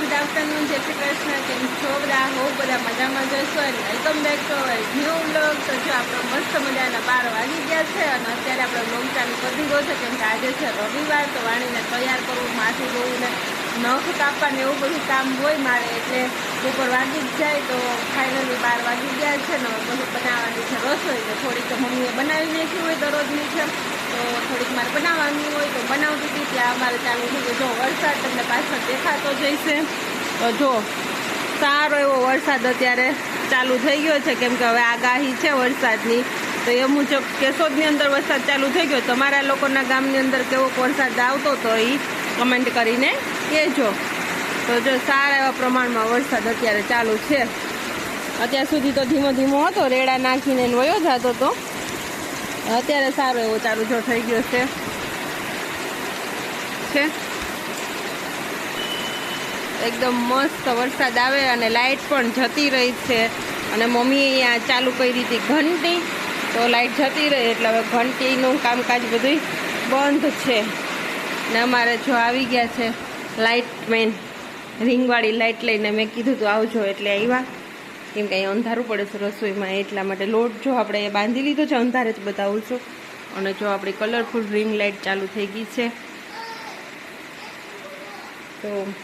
Good afternoon જય શ્રી કૃષ્ણ. કેમ છો બધા? હો, બધા મજામાં જશો અને welcome back to our new blog તો જો આપણો મસ્ત મજાના બાર વાગી ગયા છે અને અત્યારે આપણે બ્લોગ ચાલુ કરી દીધો છે. કેમ કે આજે છે રવિવાર, તો વાણીને તૈયાર કરવું, માથું ધોવું ને નખ કાપવા એવું બધું કામ હોય મારે, એટલે બપોર વાગી જ જાય તો ફાઇનલી બાર વાગી ગયા છે ને બધું બનાવવાની છે રસોઈ. તો થોડીક મમ્મીએ બનાવી નાખી હોય દરરોજની છે. તો થોડીક મારે બનાવવાની હોય તો બનાવતી હતી ત્યાં અમારે ચાલુ થઈ ગયું. જો વરસાદ તમને પાછળ દેખાતો જઈશે. તો જો, સારો એવો વરસાદ અત્યારે ચાલુ થઈ ગયો છે. કેમ કે હવે આગાહી છે વરસાદની. તો એ મુજબ કેશોદની અંદર વરસાદ ચાલુ થઈ ગયો. તમારા લોકોના ગામની અંદર કેવો વરસાદ આવતો તો એ કમેન્ટ કરીને કહેજો. તો જો, સારા એવા પ્રમાણમાં વરસાદ અત્યારે ચાલુ છે. અત્યાર સુધી તો ધીમો ધીમો હતો. રેડા નાખીને વયો જતો હતો અત્યારે સારો એવો ચાલુ જો થઈ ગયો છે. છે? એકદમ મસ્ત વરસાદ આવે અને લાઇટ પણ જતી રહી છે. અને મમ્મીએ અહીંયા ચાલુ કરી હતી ઘંટી. તો લાઇટ જતી રહી એટલે હવે ઘંટીનું કામકાજ બધું બંધ છે. ને અમારે જો આવી ગયા છે લાઇટ મેન. રિંગવાળી લાઇટ લઈને મેં કીધું તું આવજો એટલે આવ્યા. કેમ કે અહીંયા અંધારું પડે છે રસોઈમાં એટલા માટે લોટ જો આપણે બાંધી લીધો છે અંધારે જ બતાવું છું. અને જો આપણી કલરફુલ રિંગ લાઇટ ચાલુ થઈ ગઈ છે તો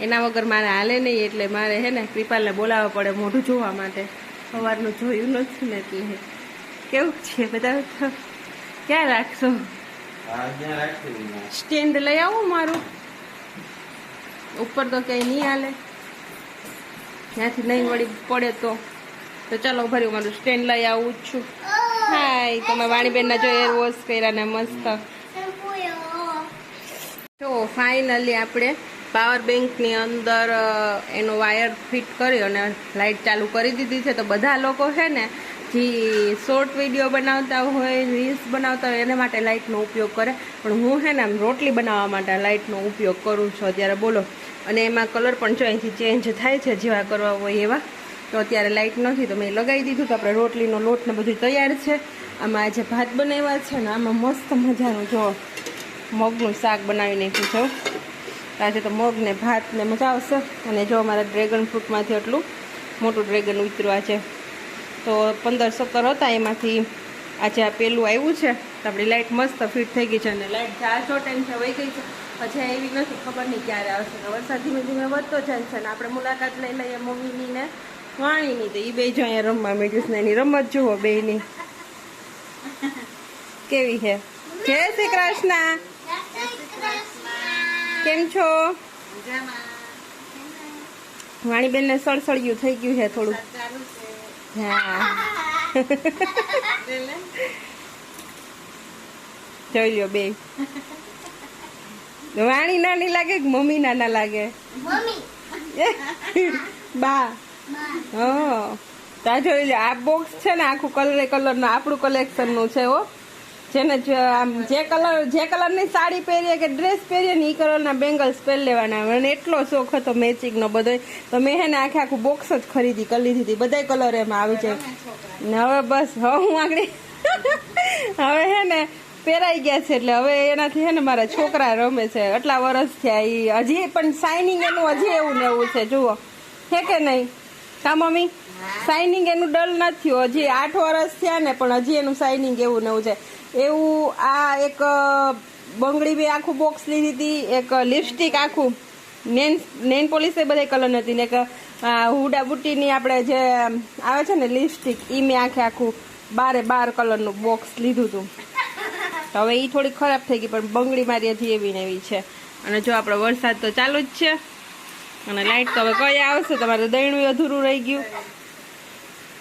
એના વગર મારે હાલે નહીં એટલે મારે હે ને કૃપાલને બોલાવવા પડે મોઢું જોવા માટે. સવારનું જોયું નથી ને એટલે. કેવું છે બધા? ક્યાં રાખશો? સ્ટેન્ડ લઈ આવું મારું. ઉપર તો ક્યાંય નહીં હાલે. ત્યાંથી નહીં વળી પડે તો. તો ચાલો ભરી મારું સ્ટેન્ડ લઈ આવું છું. હાય તમે વાણીબેનના જો એર વોશ કર્યા ને મસ્ત. તો ફાઇનલી આપણે પાવર બેંકની અંદર એનો વાયર ફિટ કરી અને લાઇટ ચાલુ કરી દીધી છે. તો બધા લોકો છે ને, જે શોર્ટ વીડિયો બનાવતા હોય રીલ્સ બનાવતા હોય, એને માટે લાઇટનો ઉપયોગ કરે. પણ હું છે ને રોટલી બનાવવા માટે લાઇટનો ઉપયોગ કરું છું. અત્યારે બોલો. અને એમાં કલર પણ જો અહીંથી ચેન્જ થાય છે, જેવા કરવા હોય એવા. તો અત્યારે લાઇટ નથી, તો મેં લગાવી દીધું તો આપણે રોટલીનો લોટ ને બધું તૈયાર છે. આમાં આજે ભાત બનાવ્યા છે ને આમાં મસ્ત મજાનું જો મગનું શાક બનાવી નાખ્યું છે આજે તો મગ ને ભાત ને મજા આવશે. અને જો અમારા ડ્રેગન ફ્રૂટમાંથી એટલું મોટું ડ્રેગન ઉતરવા છે તો પંદર સત્તર હતા એમાંથી આજે આ પેલું આવ્યું છે. તો આપણી લાઇટ મસ્ત ફિટ થઈ ગઈ છે અને લાઇટ જાજો ટાઈમ છે, વહી ગઈ છે. પછી એવી નથી ખબર નહીં ક્યારે આવશે. ને વરસાદ ધીમે ધીમે વધતો જાય છે ને આપણે મુલાકાત લઈ લઈએ મમ્મીની ને વાણીની તો એ બે જો અહીંયા રમવા મેળ્યું ને એની રમત જુઓ બેની કેવી છે? જય શ્રી કૃષ્ણ. કેમ છો? વાણીબેન ને સળસળિયું થઈ ગયું છે થોડું. હા. જોઈ લ્યો બે વાણી નાની લાગે કે મમ્મી નાના લાગે? બા. હા. તા જોઈ લે આ બોક્સ છે ને આખું કલરે કલરનું આપણું કલેક્શનનું છે હો. જેને જે આમ જે કલર જે કલરની સાડી પહેરીએ કે ડ્રેસ પહેરીએ ને એ કલરના બેંગલ્સ પહેરી લેવાના. મને એટલો શોખ હતો મેચિંગનો બધો તો મેં હે ને આખે આખું બોક્સ જ ખરીદી કરી લીધી હતી. બધા કલર એમાં આવી જાય. ને હવે બસ હવે હું આગળ હવે હે ને પહેરાઈ ગયા છે એટલે હવે એનાથી હે ને મારા છોકરા રમે છે. આટલા વર્ષ થયા એ હજી પણ શાઇનિંગ એનું હજી એવું ને એવું છે. જુઓ. હે કે નહીં? કા મમ્મી? શાઇનિંગ એનું ડલ નથી હજી આઠ વર્ષ થયા ને, પણ હજી એનું શાઇનિંગ એવું ને એવું છે. એવું આ એક બંગડી બે આખું બોક્સ લીધી હતી. એક લિપસ્ટિક આખું. નેન નેન પોલીસ એ બધા કલર નથી. ને એક હુડા બુટ્ટીની આપણે જે આવે છે ને લિપસ્ટિક એ મેં આખે આખું બારે બાર કલરનું બોક્સ લીધું હતું. તો હવે એ થોડી ખરાબ થઈ ગઈ, પણ બંગડી મારી હજી એવી ને એવી છે. અને જો આપણો વરસાદ તો ચાલુ જ છે. અને લાઈટ તો હવે કઈ આવશે? તમારે દૈણું અધૂરું રહી ગયું.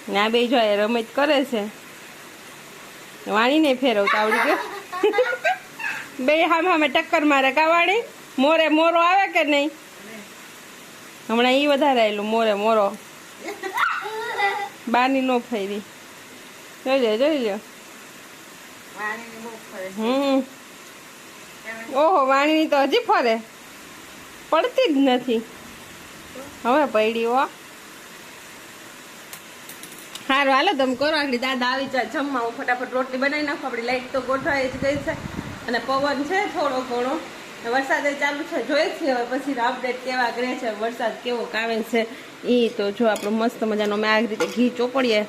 ને આ બે જો એ રમત કરે છે. વાણીને ફેરવતા આવડી ગયો. બે હામે હામે ટક્કર મારે કા વાણી મોરે મોરો આવે કે નહીં? હમણાં ઈ વધારે આવેલું મોરે મોરો. બારની નો ફેરી. જોઈ લો જોઈ લ્યો. હમ. ઓહો, વાણીની તો હજી ફરે. પડતી જ નથી. હવે પડી હો. સારું હાલો, તમે કરો. આગળ દાદા આવી જાય જમવા. હું ફટાફટ રોટલી બનાવી નાખું. આપણી લાઈટ તો ગોઠવાઈ જ ગઈ છે. અને પવન છે થોડો ઘણો. વરસાદ ચાલુ છે. જોઈએ છીએ હવે પછી અપડેટ કેવા કરે છે. વરસાદ કેવો કાવે છે એ તો જો આપણું મસ્ત મજાનો મેં આ રીતે ઘી ચોપડીએ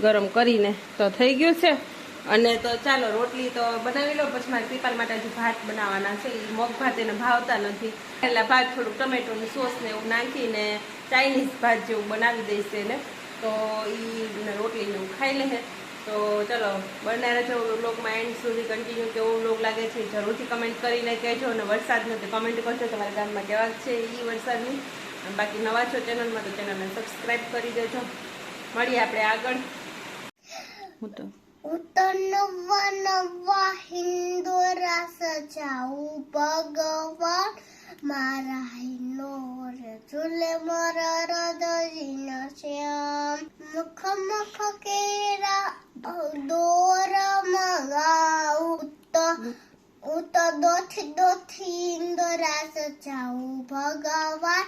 ગરમ કરીને તો થઈ ગયું છે. અને તો ચાલો, રોટલી તો બનાવી લો, પછી મારે પીપાલ માટે હજી ભાત બનાવવાના છે. એ મગ ભાત એને ભાવતા નથી. પહેલાં ભાત થોડુંક ટમેટોનું સોસ ને એવું નાખીને ચાઇનીઝ ભાત જેવું બનાવી દઈશ એને. તો એ રોટલીને એવું ખાઈ લે તો ચલો બનાવે છે લોકમાં એન્ડ સુધી કન્ટિન્યુ કેવો લોક લાગે છે જરૂરથી કમેન્ટ કરીને કહેજો અને વરસાદનું તો કમેન્ટ કરજો તમારા ગામમાં કેવા છે એ વરસાદની. અને બાકી નવા છો ચેનલમાં તો ચેનલને સબસ્ક્રાઈબ કરી દેજો. મળીએ આપણે આગળ. હું તો उतनवा नवा हिंदू रस चाऊ भगवान मारा नोर चूले मोर रदीन श्याम मुख मुख केरा दोर मगाऊ उत उत दोथी दोथी हिंदू रस चाऊ भगवान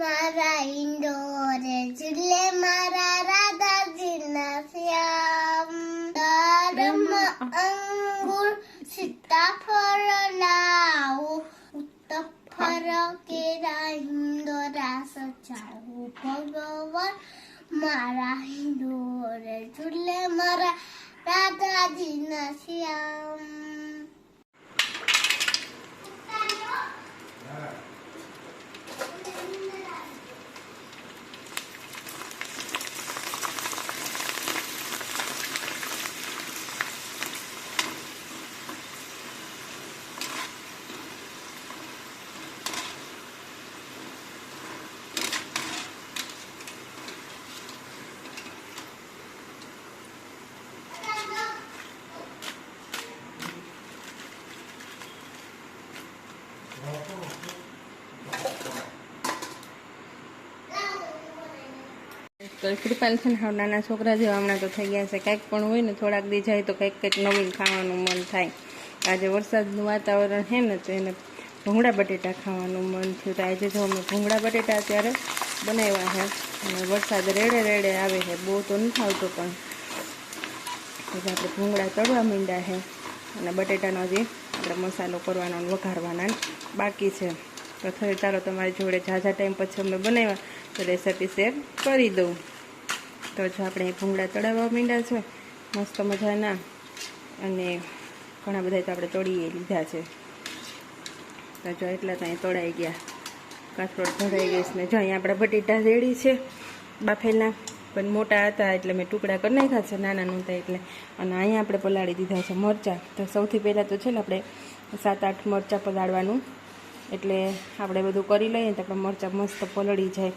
मारा इंदोर चूले मारा राधा जीना श्याम अंगूर सीताफळ लावू उत्तफळ केरा इंदोरा सचाऊ भगवान मारा हिंदोर झुले मारा राधाजी नश्याम તો કૃપાલ છે ને, હાવ નાના છોકરા જેવા હમણાં તો થઈ ગયા છે. કાંઈક પણ હોય ને, થોડાક દી જાય તો કંઈક કંઈક નવીન ખાવાનું મન થાય. આજે વરસાદનું વાતાવરણ છે ને, તો એને ભૂંગળા બટેટા ખાવાનું મન થયું. તો આજે જો અમે ભૂંગળા બટેટા અત્યારે બનાવ્યા છે. અને વરસાદ રેડે રેડે આવે છે. બહુ તો નથી આવતો પણ. પછી આપણે ભૂંગળા તળવા માંડ્યા છે. અને બટેટાનો હજી આપણે મસાલો કરવાનો વઘારવાના બાકી છે. તો થયું ચાલો તમારી જોડે ઝાઝા ટાઈમ પછી અમે બનાવ્યા. તો રેસીપી શેર કરી દઉં. તો જો આપણે ભૂંગળા તળાવવા માંડ્યા છે, મસ્ત મજાના. અને ઘણા બધા તો આપણે તળીએ લીધા છે. તો જો એટલા ત્યાં તળાઈ ગયા. કાથરોડ ભરાઈ ગઈ છે ને જો અહીંયા આપણે બટેટા રેડી છે, બાફેલા. પણ મોટા હતા એટલે મેં ટુકડા કરી નાખ્યા છે, નાના નહોતા એટલે. અને અહીંયા આપણે પલાળી દીધા છે મરચાં. તો સૌથી પહેલાં તો છે ને આપણે સાત આઠ મરચાં પલાળવાનું. એટલે આપણે બધું કરી લઈએ તો આપણે મરચાં મસ્ત પલળી જાય.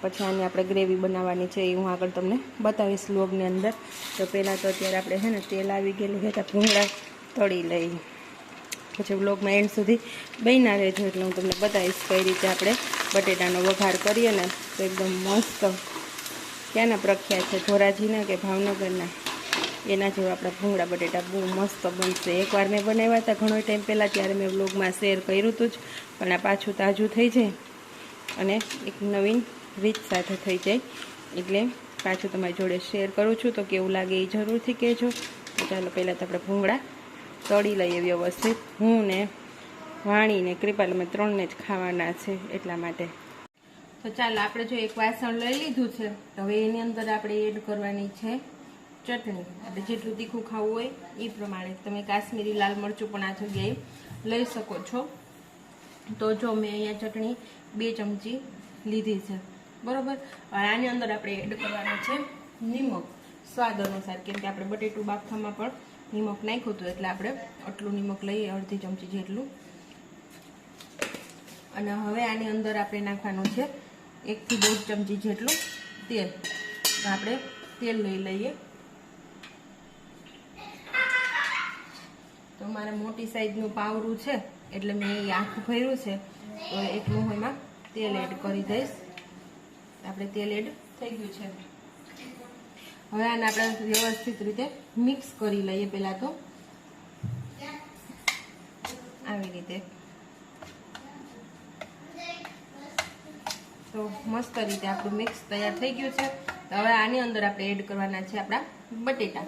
પછી આની આપણે ગ્રેવી બનાવવાની છે એ હું આગળ તમને બતાવીશ લોગની અંદર. તો પહેલાં તો અત્યારે આપણે છે ને તેલ આવી ગયેલું છે તો ભૂંગળા તળી લઈ. પછી વ્લોગમાં એન્ડ સુધી બન્યા રહેજો એટલે હું તમને બતાવીશ કઈ રીતે આપણે બટેટાનો વઘાર કરીએ ને તો એકદમ મસ્ત ક્યાંના પ્રખ્યાત છે? ધોરાજીના કે ભાવનગરના? એના જેવા આપણા ભૂંગળા, બટેટા બહુ મસ્ત બનશે. એકવાર મેં બનાવ્યા હતા ઘણો ટાઈમ પહેલાં ત્યારે મેં વ્લોગમાં શેર કર્યું હતું જ, પણ આ પાછું તાજું થઈ જાય અને એક નવીન રીત સાથે થઈ જાય. એટલે પાછું તમારી જોડે શેર કરું છું. તો કેવું લાગે એ જરૂરથી કહેજો. તો ચાલો પહેલાં તો આપણે ભૂંગળા તળી લઈએ વ્યવસ્થિત. હું ને વાણી ને કૃપાલ અમે ત્રણને જ ખાવાના છે એટલા માટે. તો ચાલો આપણે જો એક વાસણ લઈ લીધું છે. તો હવે એની અંદર આપણે એડ કરવાની છે ચટણી. આપણે જેટલું તીખું ખાવું હોય એ પ્રમાણે. તમે કાશ્મીરી લાલ મરચું પણ આ જગ્યાએ લઈ શકો છો. તો જો મેં અહીંયા ચટણી બે ચમચી લીધી છે. બરોબર? આની અંદર આપણે એડ કરવાનું છે નિમક. સ્વાદ અનુસાર, કેમ કે આપણે બટેટું બાફામાં પણ નિમક નાખ્યું હતું, એટલે આપણે આટલું નિમક લઈએ, અડધી ચમચી જેટલું. અને હવે આની અંદર આપણે નાખવાનું છે એકથી દોઢ ચમચી જેટલું તેલ. આપણે તેલ લઈ લઈએ. તો મારે મોટી સાઈઝનું પાવરું છે, એટલે મેં એ આખું ભર્યું છે, તો એટલું હું એમાં તેલ એડ કરી દઈશ. આપણે તેલ એડ થઈ ગયું છે. હવે આને આપણે વ્યવસ્થિત રીતે મિક્સ કરી લઈએ પહેલાં તો. આવી રીતે. તો મસ્ત રીતે આપણું મિક્સ તૈયાર થઈ ગયું છે. હવે આની અંદર આપણે એડ કરવાના છે આપણા બટેટા.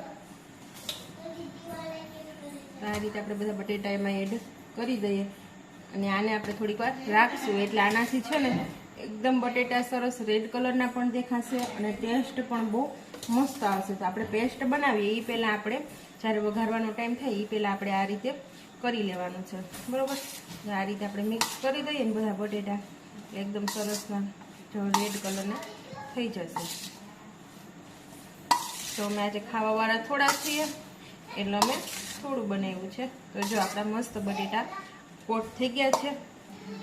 આ રીતે આપણે બધા બટેટા એમાં એડ કરી દઈએ. અને આને આપણે થોડીક વાર રાખશું. એટલે આનાથી છે ને એકદમ બટેટા સરસ રેડ કલરના પણ દેખાશે અને ટેસ્ટ પણ બહુ મસ્ત આવશે. તો આપણે પેસ્ટ બનાવીએ એ પહેલાં આપણે જ્યારે વઘારવાનો ટાઈમ થાય એ પહેલાં આપણે આ રીતે કરી લેવાનું છે. બરોબર? આ રીતે આપણે મિક્સ કરી દઈએ ને બધા બટેટા. એટલે એકદમ સરસના જો રેડ કલરના થઈ જશે. તો અમે આજે ખાવાવાળા થોડા છીએ, એટલે અમે થોડું બનાવ્યું છે. તો જો આપણા મસ્ત બટેટા પોટ થઈ ગયા છે,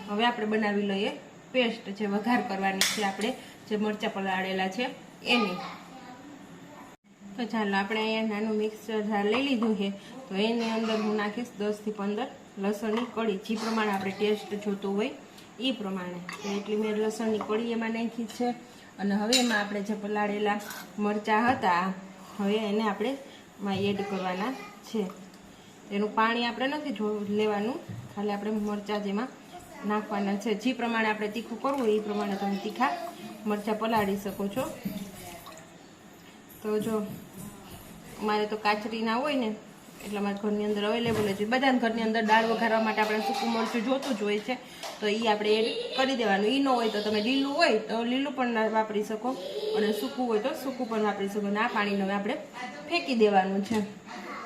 હવે આપણે બનાવી લઈએ પેસ્ટ જે વઘાર કરવાની છે આપણે, જે મરચાં પલાળેલા છે, એની. તો ચાલો આપણે અહીંયા નાનું મિક્સર જાર લઈ લીધું છે. તો એની અંદર હું નાખીશ દસથી પંદર લસણની કળી. જે પ્રમાણે આપણે ટેસ્ટ જોતો હોય એ પ્રમાણે. એટલી મેં લસણની કળી એમાં નાખી છે. અને હવે એમાં આપણે જે પલાળેલા મરચાં હતા, હવે એને આપણે માં એડ કરવાના છે. એનું પાણી આપણે નથી લેવાનું. ખાલી આપણે મરચાં જેમાં નાખવાના છે. જે પ્રમાણે આપણે તીખું કરવું એ પ્રમાણે તમે તીખા મરચાં પલાળી શકો છો. તો જો, મારે તો કાચરી ના હોય ને, એટલે મારા ઘરની અંદર અવેલેબલ હોય. બધાને ઘરની અંદર દાળ વઘારવા માટે આપણે સૂકું મરચું જોતું જ હોય છે. તો એ આપણે એડ કરી દેવાનું. એ ન હોય તો તમે લીલું હોય તો લીલું પણ વાપરી શકો. અને સૂકું હોય તો સૂકું પણ વાપરી શકો. અને આ પાણીને આપણે ફેંકી દેવાનું છે.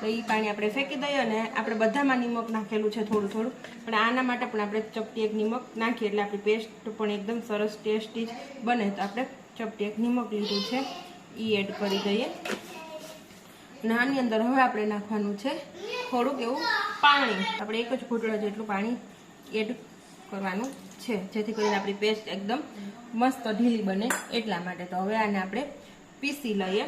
તો એ પાણી આપણે ફેંકી દઈએ અને આપણે બધામાં નિમક નાખેલું છે થોડું થોડું. પણ આના માટે પણ આપણે ચપટી એક નિમક નાખીએ એટલે આપણી પેસ્ટ પણ એકદમ સરસ ટેસ્ટી જ બને. તો આપણે ચપટી એક નિમક લીધું છે. એ એડ કરી દઈએ. અને આની અંદર હવે આપણે નાખવાનું છે થોડુંક એવું પાણી. આપણે એક જ ઘૂંટડો જેટલું પાણી એડ કરવાનું છે, જેથી કરીને આપણી પેસ્ટ એકદમ મસ્ત ઢીલી બને એટલા માટે. તો હવે આને આપણે પીસી લઈએ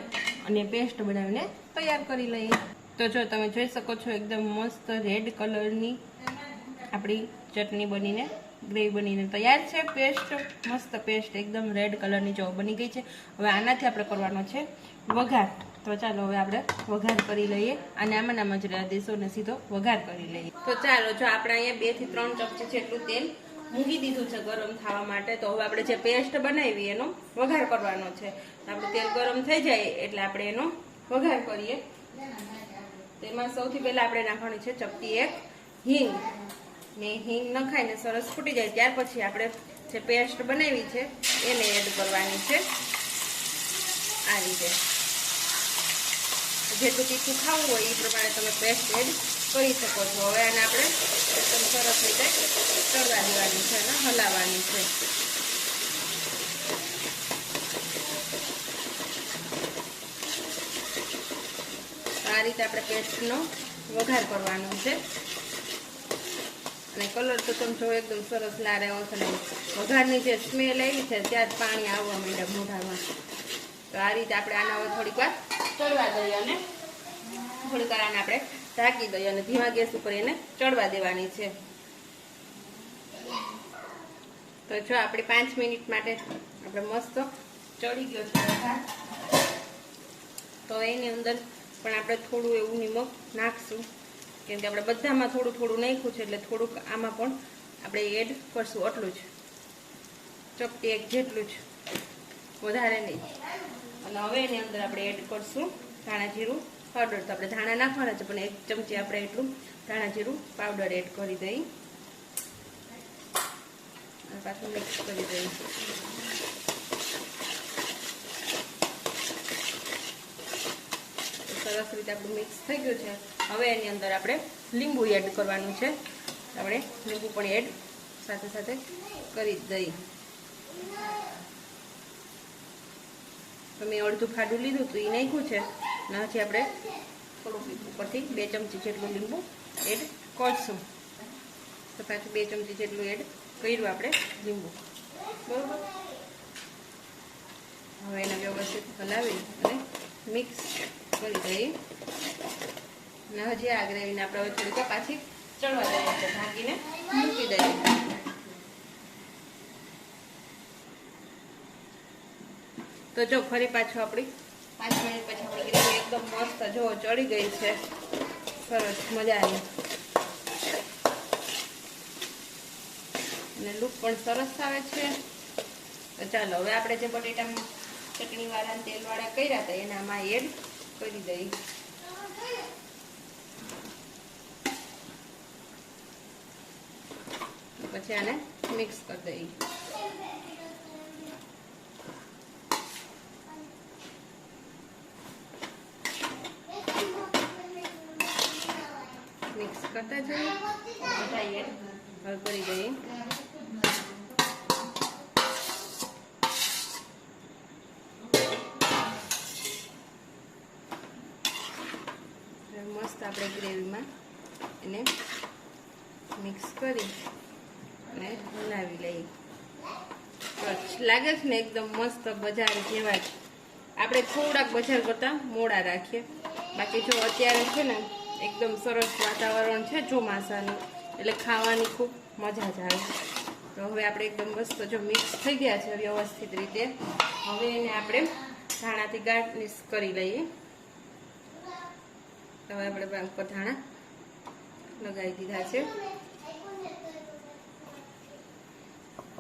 અને પેસ્ટ બનાવીને તૈયાર કરી લઈએ. તો જો તમે જોઈ શકો છો એકદમ મસ્ત રેડ કલરની આપણી ચટણી બનીને, ગ્રેવી બનીને તૈયાર છે. પેસ્ટ, મસ્ત પેસ્ટ, એકદમ રેડ કલરની જો બની ગઈ છે. હવે આનાથી આપણે કરવાનો છે વઘાર. તો ચાલો હવે આપણે વઘાર કરી લઈએ અને આમાં નામ જ દેશો ને સીધો વઘાર કરી લઈએ. તો ચાલો જો આપણે અહીંયા બેથી ત્રણ ચમચી જેટલું તેલ મૂકી દીધું છે ગરમ થવા માટે. તો હવે આપણે જે પેસ્ટ બનાવી એનો વઘાર કરવાનો છે. આપણે તેલ ગરમ થઈ જાય એટલે આપણે એનો વઘાર કરીએ. તેમાં સૌથી પહેલા આપણે નાખવાની છે ચપટી એક હિંગ. ને હિંગ નખાઈને સરસ ફૂટી જાય ત્યાર પછી આપણે જે પેસ્ટ બનાવી છે એને એડ કરવાની છે. આ રીતે. જેટલું તીખું ખાવું હોય એ પ્રમાણે તમે પેસ્ટ એડ કરી શકો છો. હવે આને આપણે એકદમ સરસ રીતે ચડવા દેવાની છે અને હલાવવાની છે. આ રીતે આપણે પેસ્ટનો વઘાર કરવાનો છે. અને કલર તો તમે જો એકદમ સરસ લાર આવ્યો છે અને વઘારની જે સ્મેલ આવી છે ત્યાં જ પાણી આવવા માંડ્યા મોઢામાં. તો આ રીતે આપણે આના હવે થોડીક વાર ચડવા દઈએ અને થોડીક વાર આપણે ઢાંકી દઈએ અને ધીમા ગેસ ઉપર એને ચડવા દેવાની છે. તો જો આપણે પાંચ મિનિટ માટે આપણે મસ્ત ચડી ગયો છે તો એની અંદર પણ આપણે થોડું એવું નિમક નાખશું. કેમ કે આપણે બધામાં થોડું થોડું નાખ્યું છે એટલે થોડુંક આમાં પણ આપણે એડ કરશું. આટલું જ. ચપટી એક જેટલું જ. વધારે નહીં. અને હવે એની અંદર આપણે એડ કરશું ધાણા જીરું પાવડર. તો આપણે ધાણા નાખવાના છે, પણ એક ચમચી આપણે એટલું ધાણા જીરું પાવડર એડ કરી દઈ. અને પાછું મિક્સ કરી દઈએ સરસ રીતે આપણું મિક્સ થઈ ગયું છે. હવે એની અંદર આપણે લીંબુ એડ કરવાનું છે. આપણે લીંબુ પણ એડ સાથે સાથે કરી દઈ મેં અડધું ફાડું લીધું હતું એ નાખ્યું છે. અને હજી આપણે થોડુંક ઉપરથી બે ચમચી જેટલું લીંબુ એડ કરશું. તો પાછું બે ચમચી જેટલું એડ કર્યું આપણે લીંબુ. બરોબર? હવે એને વ્યવસ્થિત હલાવી અને મિક્સ કરી દઈએ અને હજી આ આપણે હવે થોડીક પાછી ચડવા દઈએ ઢાંકીને મૂકી દઈએ. તો જો ફરી પાછું આપણી પાંચ મિનિટ પછી આપણી ગ્રેવી એકદમ મસ્ત, જો ચડી ગઈ છે. સરસ, મજા આવી. અને લૂક પણ સરસ આવે છે. તો ચાલો, હવે આપણે જે બટેટા ચટણીવાળા તેલવાળા તેલ વાળા કર્યા હતા એને આમાં એડ કરી દઈ. પછી આને મિક્સ કરી દઈએ મિક્સ કરતા જઈએ બધાએ હવે કરી દઈએ હવે મસ્ત આપણે ગ્રેવીમાં એને મિક્સ કરી અને બનાવી લઈએ. લાગે છે ને એકદમ મસ્ત બજાર જેવા જ. આપણે થોડાક બજાર કરતાં મોડા રાખીએ. બાકી જો અત્યારે છે ને એકદમ સરસ વાતાવરણ છે ચોમાસાનું. એટલે ખાવાની ખૂબ મજા જ આવે. તો હવે આપણે એકદમ મસ્ત જો મિક્સ થઈ ગયા છે વ્યવસ્થિત રીતે. હવે એને આપણે ધાણાથી ગાર્નિશ કરી લઈએ. હવે આપણે ધાણા લગાવી દીધા છે.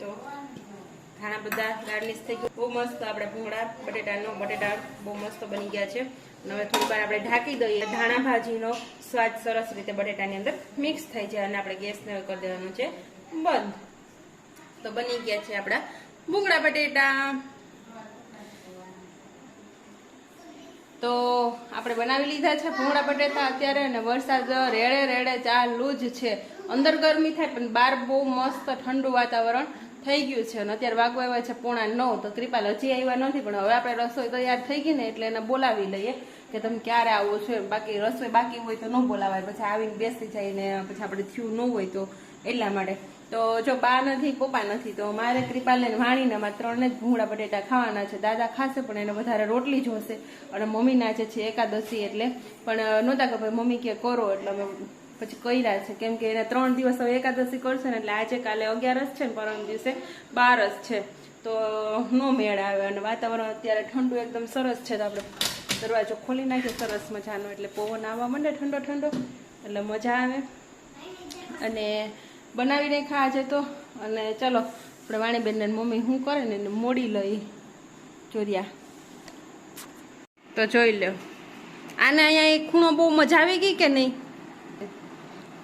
તો ધાણા બધા ગાર્નિશ થઈ ગયું. બહુ મસ્ત આપણે ભૂંગળા, બટેટાનો, બટેટા બહુ મસ્ત બની ગયા છે. હવે થોડી વાર આપણે ઢાંકી દઈએ. ધાણા ભાજીનો સ્વાદ સરસ રીતે બટેટાની અંદર મિક્સ થઈ જાય અને આપણે ગેસને કરી દેવાનું છે. બંધ. તો બની ગયા છે આપણા ભૂંગળા, બટેટા. તો આપણે બનાવી લીધા છે ભૂંગળા, બટેટા અત્યારે અને વરસાદ રેડે રેડે ચાલુ જ છે. અંદર ગરમી થાય પણ બહાર બહુ મસ્ત ઠંડુ વાતાવરણ થઈ ગયું છે. અને અત્યારે વાગવા આવ્યા છે પોણા નવ, તો કૃપાલ હજી આવ્યા નથી, પણ હવે આપણે રસોઈ તૈયાર થઈ ગઈ ને એટલે એને બોલાવી લઈએ કે તમે ક્યારે આવો છો બાકી રસોઈ બાકી હોય તો ન બોલાવાય. પછી આવીને બેસી જાય ને પછી આપણે થયું ન હોય તો એટલા માટે. તો જો બા નથી, પપ્પા નથી, તો મારે કૃપાલને વાણીને મારે ત્રણને જ ભૂંગળા બટેટા ખાવાના છે. દાદા ખાશે, પણ એને વધારે રોટલી જોશે. અને મમ્મીના જે છે, એકાદશી એટલે. પણ નહોતા કે ભાઈ, મમ્મી કે કરો, એટલે અમે પછી કર્યા છે. કેમ કે એને ત્રણ દિવસ હવે એકાદશી કરશે ને, એટલે આજે કાલે અગિયારસ છે ને, પરમ દિવસે બારસ છે. તો નો મેળ આવે. અને વાતાવરણ અત્યારે ઠંડુ એકદમ સરસ છે તો આપણે દરવાજો ખોલી નાખીએ, સરસ મજાનો. એટલે પવન આવવા માંડે ઠંડો ઠંડો એટલે મજા આવે. અને બનાવીને ખાજે તો. અને ચલો, આપણે વાણીબેન મમ્મી શું કરે ને મોડી લઈ ચોર્યા. તો જોઈ લો આને અહીંયા એક ખૂણો બહુ મજા આવી ગઈ કે નહીં?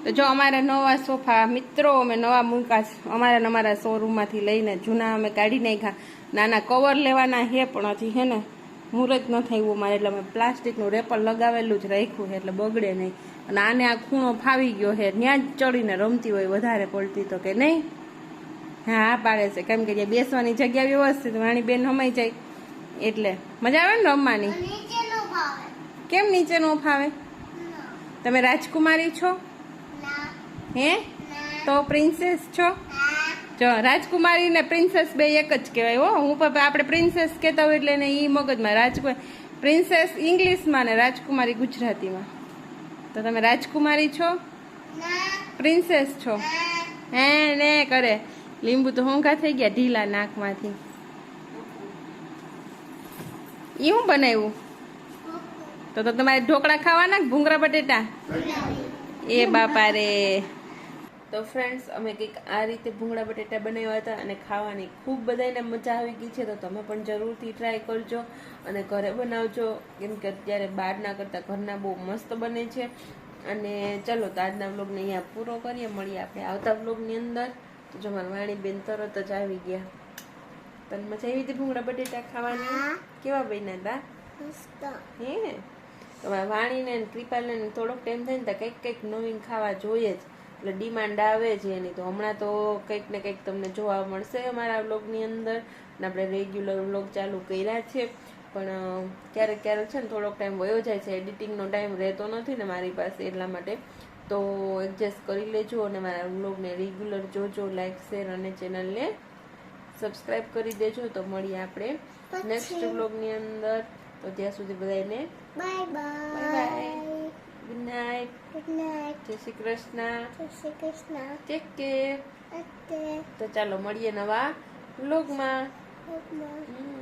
તો જો અમારા નવા સોફા, મિત્રો, અમે નવા મૂકા અમારા અમારા શોરૂમમાંથી લઈને જૂના અમે કાઢી નાખ્યા. નાના કવર લેવાના હે પણ હજી, હે ને? મુહૂર્ત ન થયું મારે એટલે અમે પ્લાસ્ટિકનું રેપર લગાવેલું જ રાખ્યું છે એટલે બગડે નહીં. અને આને આ ખૂણો ફાવી ગયો છે ત્યાં જ ચડીને રમતી હોય વધારે પડતી તો કે નહીં? હા પાડે છે. કેમ કે બેસવાની જગ્યા વ્યવસ્થિત વાણી બેન રમાઈ જાય. એટલે મજા આવે ને રમવાની? કેમ નીચે નો ફાવે? તમે રાજકુમારી છો? હે? તો પ્રિન્સેસ છો? જો રાજકુમારી ને પ્રિન્સેસ બે એક જ કહેવાય હો. હું પણ આપણે પ્રિન્સેસ કહેતા હોય એટલે ને એ મગજમાં રાજકુમારી પ્રિન્સેસ ઇંગ્લિશમાં ને રાજકુમારી ગુજરાતીમાં. તો તમે રાજકુમારી છો? પ્રિન્સેસ છો? હે ને કરે. લીંબુ તો હોંકા થઈ ગયા ઢીલા નાકમાંથી. એ હું બનાવ્યું? તો તો તમારે ઢોકળા ખાવાના ભૂંગરા બટેટા? એ બાપા રે. તો ફ્રેન્ડ્સ અમે કંઈક આ રીતે ભૂંગળા બટેટા બનાવ્યા હતા અને ખાવાની ખૂબ બધાને મજા આવી ગઈ છે તો તમે પણ જરૂરથી ટ્રાય કરજો અને ઘરે બનાવજો. કેમ કે અત્યારે બહારના કરતાં ઘરના બહુ મસ્ત બને છે. અને ચલો તો આજના વ્લોગને અહીંયા પૂરો કરીએ. મળીએ આપણે આવતા વ્લોગની અંદર. તો જો મારા વાણી બેન તરત જ આવી ગયા. તને મજા આવી હતી ભૂંગળા બટેટા ખાવાની? કેવા બન્યા હતા હે? તમારે વાણીને કૃપાલને થોડોક ટાઈમ થાય ને તો કંઈક કંઈક નવીન ખાવા જોઈએ જ. એટલે ડિમાન્ડ આવે છે એની. તો હમણાં તો કંઈક ને કંઈક તમને જોવા મળશે અમારા વ્લોગની અંદર. ને આપણે રેગ્યુલર વ્લોગ ચાલુ કર્યા છે. પણ ક્યારેક ક્યારેક છે ને થોડોક ટાઈમ વયો જાય છે. એડિટિંગનો ટાઈમ રહેતો નથી ને મારી પાસે એટલા માટે. તો એડજસ્ટ કરી લેજો અને મારા વ્લોગને રેગ્યુલર જોજો લાઈક શેર અને ચેનલને સબસ્ક્રાઈબ કરી દેજો. તો મળીએ આપણે નેક્સ્ટ વ્લોગની અંદર. તો ત્યાં સુધી બધાને bye bye bye night good night જય શ્રી કૃષ્ણ જય શ્રી કૃષ્ણ ટેક કેર તો ચાલો મળીએ નવા વ્લોગમાં હમ.